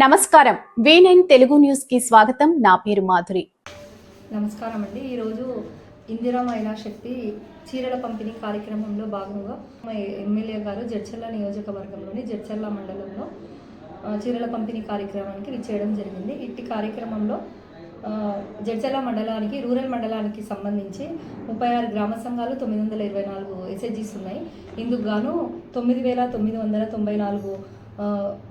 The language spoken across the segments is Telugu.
నమస్కారం. వి నైన్ తెలుగు న్యూస్కి స్వాగతం. నా పేరు మాధురి. నమస్కారం అండి ఈరోజు ఇందిరా మహిళా శక్తి చీరల పంపిణీ కార్యక్రమంలో భాగంగా మా ఎమ్మెల్యే గారు జడ్చర్ల నియోజకవర్గంలోని జడ్చర్ల మండలంలో చీరల పంపిణీ కార్యక్రమానికి విచ్చేయడం జరిగింది. ఇట్టి కార్యక్రమంలో జడ్చర్ల మండలానికి రూరల్ మండలానికి సంబంధించి ముప్పై ఆరు గ్రామ సంఘాలు తొమ్మిది వందల ఇరవై నాలుగు ఎస్హెచ్జీస్ ఉన్నాయి. ఇందుకు గాను తొమ్మిది వేల తొమ్మిది వందల తొంభై నాలుగు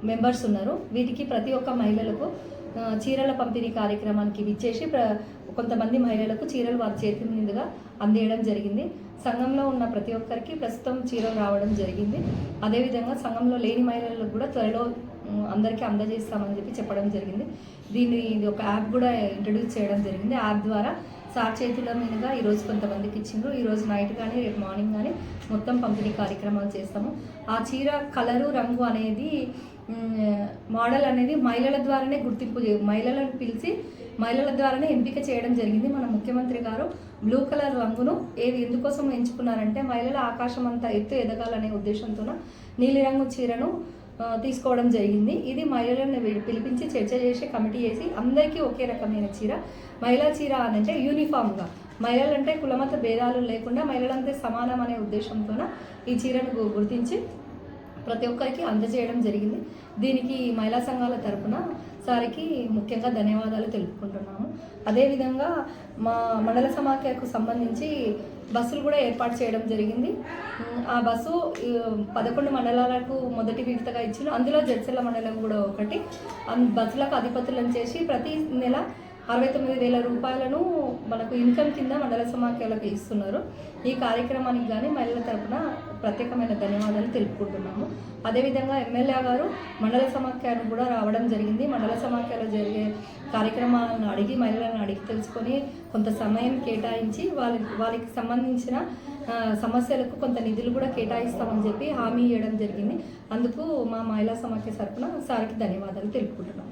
మెంబర్స్ ఉన్నారు. వీటికి ప్రతి ఒక్క మహిళలకు చీరల పంపిణీ కార్యక్రమానికి విచ్చేసి ప్ర కొంతమంది మహిళలకు చీరలు వారి చేతి మీదుగా అందేయడం జరిగింది. సంఘంలో ఉన్న ప్రతి ఒక్కరికి ప్రస్తుతం చీరలు రావడం జరిగింది. అదేవిధంగా సంఘంలో లేని మహిళలకు కూడా త్వరలో అందరికీ అందజేస్తామని చెప్పి చెప్పడం జరిగింది. దీన్ని ఇది ఒక యాప్ కూడా ఇంట్రడ్యూస్ చేయడం జరిగింది. యాప్ ద్వారా సార్ చేతుల మీదుగా ఈరోజు కొంతమందికి ఇచ్చిండ్రు. ఈరోజు నైట్ కానీ రేపు మార్నింగ్ కానీ మొత్తం పంపిణీ కార్యక్రమాలు చేస్తాము. ఆ చీర కలరు రంగు అనేది మోడల్ అనేది మహిళల ద్వారానే గుర్తింపు మహిళలను పిలిచి మహిళల ద్వారానే ఎంపిక చేయడం జరిగింది. మన ముఖ్యమంత్రి గారు బ్లూ కలర్ రంగును ఏది ఎందుకోసం ఎంచుకున్నారంటే మహిళల ఆకాశం అంతా ఎత్తు ఎదగాలనే ఉద్దేశంతో నీలిరంగు చీరను తీసుకోవడం జరిగింది. ఇది మహిళలను పిలిపించి చర్చ చేసి కమిటీ చేసి అందరికీ ఒకే రకమైన చీర. మహిళా చీర అనంటే యూనిఫామ్గా. మహిళలంటే కులమత భేదాలు లేకుండా మహిళలంతా సమానం అనే ఉద్దేశంతోన ఈ చీరను గుర్తించి ప్రతి ఒక్కరికి అందజేయడం జరిగింది. దీనికి మహిళా సంఘాల తరపున సారికి ముఖ్యంగా ధన్యవాదాలు తెలుపుకుంటున్నాము. అదేవిధంగా మా మండల సమాఖ్యకు సంబంధించి బస్సులు కూడా ఏర్పాటు చేయడం జరిగింది. ఆ బస్సు పదకొండు మండలాలకు మొదటి విడతగా ఇచ్చిన అందులో జడ్చర్ల మండలం కూడా ఒకటి. బస్సులకు అధిపతులను చేసి ప్రతి నెల అరవై తొమ్మిది వేల రూపాయలను మనకు ఇన్కమ్ కింద మండల సమాఖ్యలకు ఇస్తున్నారు. ఈ కార్యక్రమానికి కానీ మహిళల తరపున ప్రత్యేకమైన ధన్యవాదాలు తెలుపుకుంటున్నాము. అదేవిధంగా ఎమ్మెల్యే గారు మండల సమాఖ్యను కూడా రావడం జరిగింది. మండల సమాఖ్యలో జరిగే కార్యక్రమాలను అడిగి మహిళలను అడిగి తెలుసుకొని కొంత సమయం కేటాయించి వాళ్ళ వాళ్ళకి సంబంధించిన సమస్యలకు కొంత నిధులు కూడా కేటాయిస్తామని చెప్పి హామీ ఇవ్వడం జరిగింది. అందుకు మా మహిళా సమాఖ్య తరపున సార్కి ధన్యవాదాలు తెలుపుకుంటున్నాము.